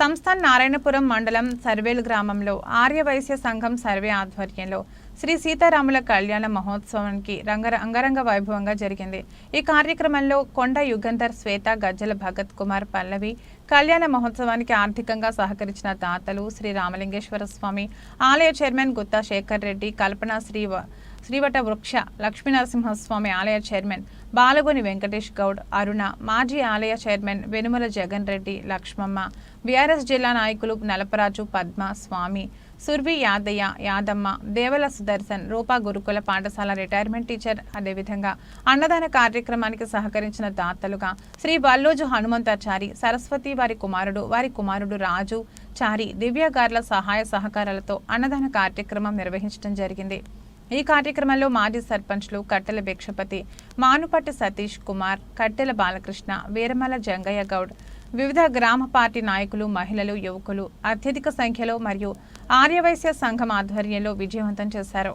సంస్థాన్ నారాయణపురం మండలం సర్వేలు గ్రామంలో ఆర్యవైశ్య సంఘం సర్వే ఆధ్వర్యంలో శ్రీ సీతారాముల కళ్యాణ మహోత్సవానికి రంగ అంగరంగ వైభవంగా జరిగింది. ఈ కార్యక్రమంలో కొండ యుగంధర్ శ్వేత గజ్జల భగత్ కుమార్ పల్లవి కళ్యాణ మహోత్సవానికి ఆర్థికంగా సహకరించిన దాతలు శ్రీ రామలింగేశ్వర స్వామి ఆలయ చైర్మన్ గుత్తా శేఖర్ రెడ్డి కల్పన శ్రీ శ్రీవట వృక్ష లక్ష్మీనరసింహస్వామి ఆలయ చైర్మన్ బాలగొని వెంకటేష్ గౌడ్ అరుణ మాజీ ఆలయ చైర్మన్ వెనుమల జగన్ రెడ్డి లక్ష్మమ్మ బీఆర్ఎస్ జిల్లా నాయకులు నలపరాజు పద్మ స్వామి సుర్వి యాదయ్య యాదమ్మ దేవల సుదర్శన్ రూపా గురుకుల పాఠశాల రిటైర్మెంట్ టీచర్ అదేవిధంగా అన్నదాన కార్యక్రమానికి సహకరించిన దాతలుగా శ్రీ బల్లోజు హనుమంతాచారి సరస్వతి వారి కుమారుడు వారి కుమారుడు రాజు చారి దివ్యగార్ల సహాయ సహకారాలతో అన్నదాన కార్యక్రమం నిర్వహించడం జరిగింది. ఈ కార్యక్రమంలో మాజీ సర్పంచ్లు కట్టెల భిక్షపతి మానుపట్టి సతీష్ కుమార్ కట్టెల బాలకృష్ణ వీరమల జంగయ్య గౌడ్ వివిధ గ్రామ పార్టీ నాయకులు మహిళలు యువకులు అత్యధిక సంఖ్యలో మరియు ఆర్యవైశ్య సంఘం ఆధ్వర్యంలో విజయవంతం చేశారు.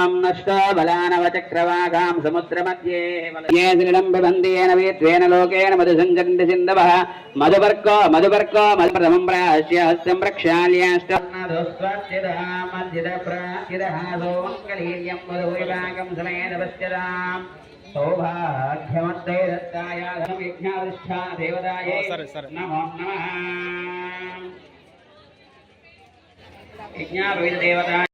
ఓం నష్టో బలానవచక్రవాగాం సముద్రమధ్యే ఏ శ్రీలంబిబందేన వీత్వేన లోకేన మధుసంచరండి సింధవ. మధుపర్కో మధుపర్కో మధుప్రథమం ప్రాశ్య హస్తం ప్రక్షాళ్యాష్టమర్జిత మధువిభాగం సమేత పశ్యదాం సౌభాగ్యమత్తే దత్తాయ యజ్ఞాధిష్ఠా దేవతాయే నమో నమః. యజ్ఞాపవిత దేవతాయ